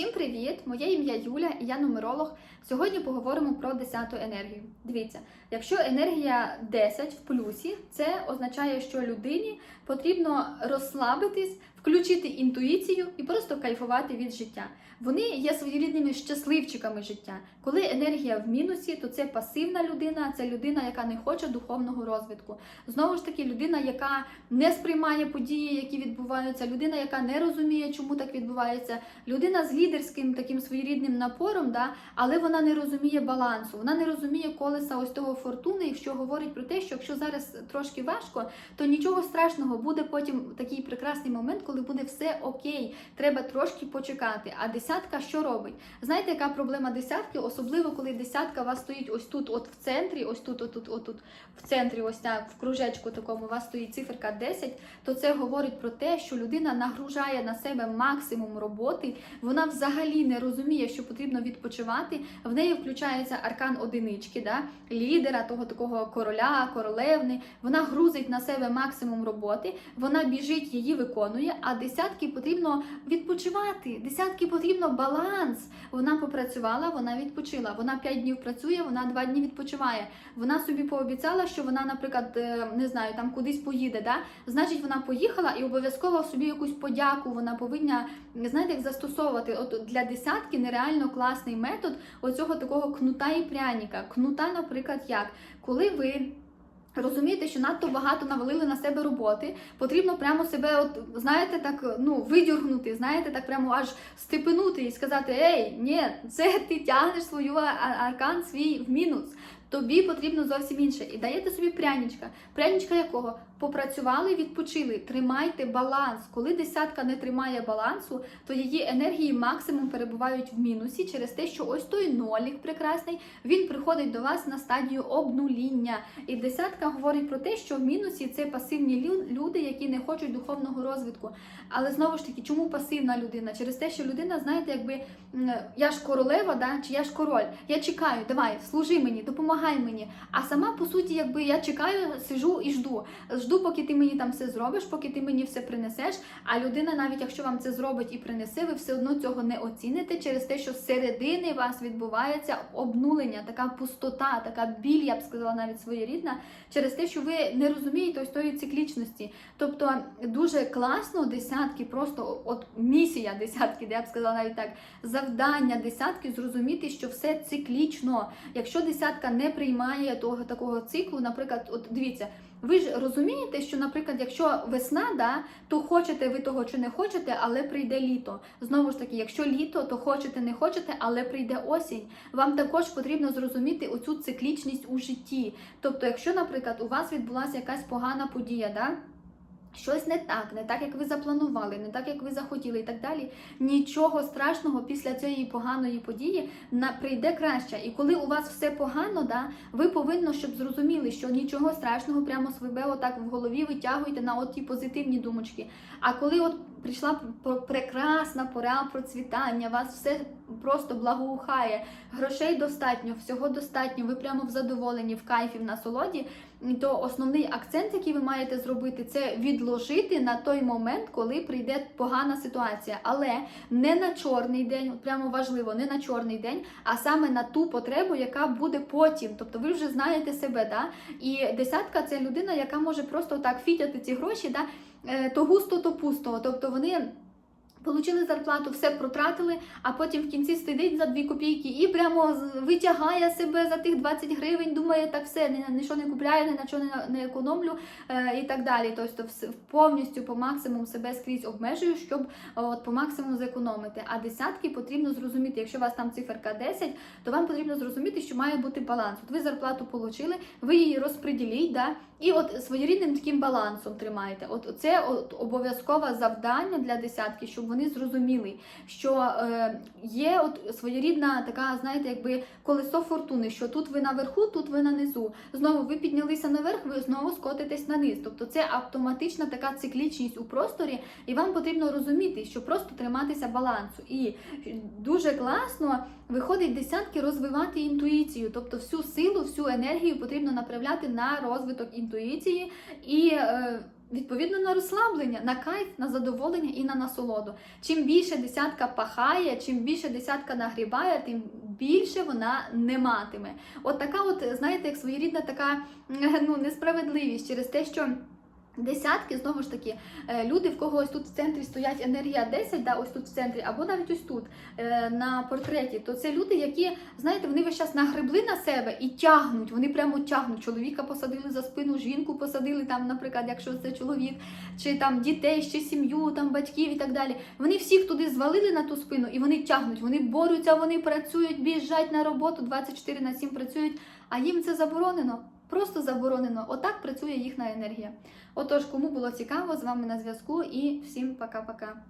Всім привіт! Моє ім'я Юля і я нумеролог. Сьогодні поговоримо про 10-ту енергію. Дивіться, якщо енергія 10 в плюсі, це означає, що людині потрібно розслабитись, включити інтуїцію і просто кайфувати від життя. Вони є своєрідними щасливчиками життя. Коли енергія в мінусі, то це пасивна людина, це людина, яка не хоче духовного розвитку. Знову ж таки, людина, яка не сприймає події, які відбуваються, людина, яка не розуміє, чому так відбувається, людина з лідерським таким своєрідним напором, да, але вона не розуміє балансу, вона не розуміє колеса ось того фортуни, що говорить про те, що якщо зараз трошки важко, то нічого страшного буде потім такий прекрасний момент, коли буде все окей. Треба трошки почекати. А десятка що робить? Знаєте, яка проблема десятки? Особливо коли десятка у вас стоїть ось тут, от в центрі, ось тут, отут, отут, в центрі, ось так, в кружечку такому у вас стоїть циферка 10, то це говорить про те, що людина нагружає на себе максимум роботи. Вона взагалі не розуміє, що потрібно відпочивати. В неї включається аркан одинички, да? лідера, того такого короля, королевни. Вона грузить на себе максимум роботи, вона біжить, її виконує. А десятки потрібно відпочивати. Десятки потрібно баланс. Вона попрацювала, вона відпочила. Вона 5 днів працює, вона 2 дні відпочиває. Вона собі пообіцяла, що вона, наприклад, е, не знаю, там кудись поїде. Да? Значить, вона поїхала і обов'язково собі якусь подяку. Вона повинна знаєте, як застосовувати. От для десятки нереально класний метод оцього такого кнута і пряника. Кнута, наприклад, як коли ви. Розумієте, що надто багато навалили на себе роботи, потрібно прямо себе, от знаєте, так ну видюргнути, знаєте, так прямо аж степенути і сказати: Ей, ні, це ти тягнеш свою аркан свій в мінус. Тобі потрібно зовсім інше. І даєте собі пряничка. Пряничка якого? Попрацювали, відпочили. Тримайте баланс. Коли десятка не тримає балансу, то її енергії максимум перебувають в мінусі через те, що ось той нолік прекрасний, він приходить до вас на стадію обнуління. І десятка говорить про те, що в мінусі це пасивні люди, які не хочуть духовного розвитку. Але знову ж таки, чому пасивна людина? Через те, що людина, знаєте, якби я ж королева, да, чи я ж король. Я чекаю, давай, служи мені, допомагай мені. А сама, по суті, якби я чекаю, сижу і жду. Жду, поки ти мені там все зробиш, поки ти мені все принесеш. А людина, навіть якщо вам це зробить і принесе, ви все одно цього не оціните через те, що зсередини вас відбувається обнулення, така пустота, така біль, я б сказала, навіть своєрідна, через те, що ви не розумієте ось тої циклічності. Тобто дуже класно десятки, просто от місія десятки, де я б сказала навіть так, завдання десятки зрозуміти, що все циклічно. Якщо десятка не приймає того такого циклу, наприклад, от дивіться. Ви ж розумієте, що, наприклад, якщо весна, да, то хочете ви того чи не хочете, але прийде літо. Знову ж таки, якщо літо, то хочете, не хочете, але прийде осінь. Вам також потрібно зрозуміти оцю циклічність у житті. Тобто, якщо, наприклад, у вас відбулася якась погана подія, да, Щось не так, не так, як ви запланували, не так, як ви захотіли, і так далі. Нічого страшного після цієї поганої події на прийде краще. І коли у вас все погано, да, ви повинні, щоб зрозуміли, що нічого страшного прямо себе отак в голові витягуєте на от ті позитивні думочки. А коли от прийшла пр- прекрасна пора процвітання, вас все просто благоухає, грошей достатньо, всього достатньо, ви прямо в задоволенні, в кайфі, в насолоді то основний акцент, який ви маєте зробити, це відложити на той момент, коли прийде погана ситуація, але не на чорний день, прямо важливо, не на чорний день, а саме на ту потребу, яка буде потім. Тобто ви вже знаєте себе, да? І десятка це людина, яка може просто так фітяти ці гроші, да? Е, то густо, то пусто. Тобто вони. Получили зарплату, все протратили, а потім в кінці сидить за дві копійки і прямо витягає себе за тих 20 гривень, думає, так все, ні, ні що не купляю, ні на що не, економлю е, і так далі. Тобто вс- повністю по максимуму себе скрізь обмежую, щоб е, от, по максимуму зекономити. А десятки потрібно зрозуміти, якщо у вас там циферка 10, то вам потрібно зрозуміти, що має бути баланс. От ви зарплату отримали, ви її розподіліть, да, і от своєрідним таким балансом тримаєте. От це обов'язкове завдання для десятки, щоб вони зрозуміли, що е, є от своєрідна така, знаєте, якби колесо фортуни, що тут ви наверху, тут ви на низу. Знову ви піднялися наверх, ви знову скотитесь на низ. Тобто це автоматична така циклічність у просторі, і вам потрібно розуміти, що просто триматися балансу. І дуже класно виходить десятки розвивати інтуїцію, тобто всю силу, всю енергію потрібно направляти на розвиток інтуїції і. Відповідно на розслаблення, на кайф, на задоволення і на насолоду. Чим більше десятка пахає, чим більше десятка нагрібає, тим більше вона не матиме. От така, от знаєте, як своєрідна така ну, несправедливість через те, що. Десятки, знову ж таки, е, люди, в кого ось тут в центрі стоять енергія 10, да, ось тут в центрі, або навіть ось тут е, на портреті, то це люди, які, знаєте, вони весь час нагребли на себе і тягнуть, вони прямо тягнуть. Чоловіка посадили за спину, жінку посадили, там, наприклад, якщо це чоловік, чи там дітей, чи сім'ю, там батьків і так далі. Вони всіх туди звалили на ту спину і вони тягнуть, вони борються, вони працюють, біжать на роботу, 24 на 7 працюють, а їм це заборонено. Просто заборонено. Отак працює їхня енергія. Отож, кому було цікаво, з вами на зв'язку і всім пока-пока.